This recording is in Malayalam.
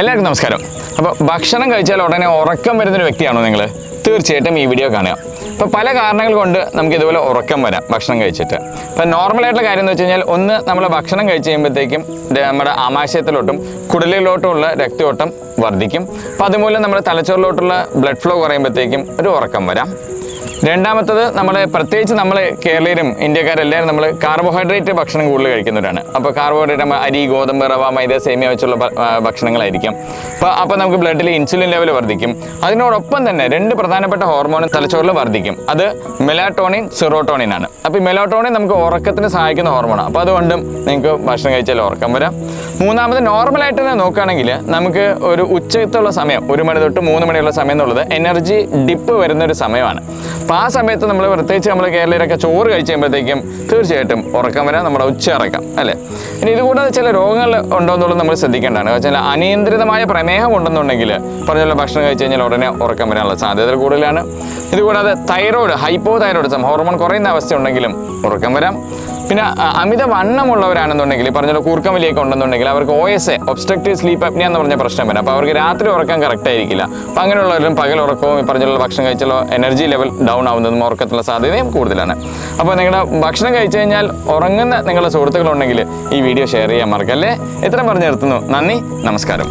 എല്ലാവർക്കും നമസ്കാരം. അപ്പോൾ ഭക്ഷണം കഴിച്ചാൽ ഉടനെ ഉറക്കം വരുന്നൊരു വ്യക്തിയാണോ നിങ്ങൾ? തീർച്ചയായിട്ടും ഈ വീഡിയോ കാണുക. അപ്പോൾ പല കാരണങ്ങൾ കൊണ്ട് നമുക്ക് ഇതുപോലെ ഉറക്കം വരാം ഭക്ഷണം കഴിച്ചിട്ട്. ഇപ്പം നോർമലായിട്ടുള്ള കാര്യം എന്ന് വെച്ച് കഴിഞ്ഞാൽ ഒന്ന് നമ്മൾ ഭക്ഷണം കഴിച്ച് കഴിയുമ്പോഴത്തേക്കും നമ്മുടെ ആമാശയത്തിലോട്ടും കുടലിലോട്ടുമുള്ള രക്തയോട്ടം വർദ്ധിക്കും. അപ്പോൾ അതുമൂലം നമ്മുടെ തലച്ചോറിലോട്ടുള്ള ബ്ലഡ് ഫ്ലോ കുറയുമ്പോഴത്തേക്കും ഒരു ഉറക്കം വരാം. രണ്ടാമത്തത് നമ്മൾ പ്രത്യേകിച്ച് നമ്മൾ കേരളീയരും ഇന്ത്യക്കാരെല്ലാവരും നമ്മൾ കാർബോഹൈഡ്രേറ്റ് ഭക്ഷണം കൂടുതൽ കഴിക്കുന്നവരാണ്. അപ്പോൾ കാർബോഹൈഡ്രേറ്റ് നമ്മൾ അരി ഗോതമ്പ് റവ മൈദ സേമിയ വെച്ചുള്ള ഭക്ഷണങ്ങളായിരിക്കും. അപ്പോൾ അപ്പോൾ നമുക്ക് ബ്ലഡിൽ ഇൻസുലിൻ ലെവൽ വർദ്ധിക്കും. അതിനോടൊപ്പം തന്നെ രണ്ട് പ്രധാനപ്പെട്ട ഹോർമോണും തലച്ചോറിൽ വർദ്ധിക്കും. അത് മെലാട്ടോണിൻ സിറോട്ടോണിൻ ആണ്. അപ്പോൾ ഈ മെലാട്ടോണിൻ നമുക്ക് ഉറക്കത്തിന് സഹായിക്കുന്ന ഹോർമോണാണ് അപ്പോൾ അതുകൊണ്ടും നിങ്ങൾക്ക് ഭക്ഷണം കഴിച്ചാൽ ഉറക്കം വരാം. മൂന്നാമത് നോർമലായിട്ട് തന്നെ നോക്കുകയാണെങ്കിൽ നമുക്ക് ഒരു ഉച്ചത്തുള്ള സമയം ഒരു മണി തൊട്ട് മൂന്ന് മണിയുള്ള സമയം എന്നുള്ളത് എനർജി ഡിപ്പ് വരുന്ന ഒരു സമയമാണ്. അപ്പോൾ ആ സമയത്ത് നമ്മൾ പ്രത്യേകിച്ച് നമ്മൾ കേരളീയരൊക്കെ ചോറ് കഴിച്ച് കഴിയുമ്പോഴത്തേക്കും തീർച്ചയായിട്ടും ഉറക്കം വരാൻ നമ്മുടെ ഉച്ച ഇറക്കാം അല്ലേ? ഇനി ഇതുകൂടാതെ ചില രോഗങ്ങൾ ഉണ്ടോ എന്നുള്ളത് നമ്മൾ ശ്രദ്ധിക്കേണ്ടതാണ്. വെച്ചാൽ അനിയന്ത്രിതമായ പ്രമേഹം ഉണ്ടെന്നുണ്ടെങ്കിൽ പറഞ്ഞുള്ള ഭക്ഷണം കഴിച്ച് കഴിഞ്ഞാൽ ഉടനെ ഉറക്കം വരാനുള്ള സാധ്യത കൂടുതലാണ്. ഇതുകൂടാതെ തൈറോയ്ഡ് ഹൈപ്പോ തൈറോയിഡിസം ഹോർമോൺ കുറയുന്ന അവസ്ഥ ഉണ്ടെങ്കിലും ഉറക്കം വരാം. പിന്നെ അമിത വണ്ണമുള്ളവരാണെന്നുണ്ടെങ്കിൽ ഈ പറഞ്ഞ കൂർക്കം വലിയൊക്കെ ഉണ്ടെന്നുണ്ടെങ്കിൽ അവർക്ക് O S A obstructive sleep apnoea എന്ന് പറഞ്ഞ പ്രശ്നം വരും. അപ്പോൾ അവർക്ക് രാത്രി ഉറക്കം കറക്റ്റ് ആയിരിക്കില്ല. അപ്പോൾ അങ്ങനെയുള്ളവരും പകൽ ഉറക്കവും ഈ പറഞ്ഞുള്ള ഭക്ഷണം കഴിച്ചുള്ള എനർജി ലെവൽ ഡൗൺ ആവുന്നതും ഉറക്കത്തിനുള്ള സാധ്യതയും കൂടുതലാണ്. അപ്പോൾ നിങ്ങളുടെ ഭക്ഷണം കഴിച്ചു കഴിഞ്ഞാൽ ഉറങ്ങുന്ന നിങ്ങളുടെ സുഹൃത്തുക്കളുണ്ടെങ്കിൽ ഈ വീഡിയോ ഷെയർ ചെയ്യാൻ മറക്കല്ലേ? ഇത്രയും പറഞ്ഞു നിർത്തുന്നു. നന്ദി നമസ്കാരം.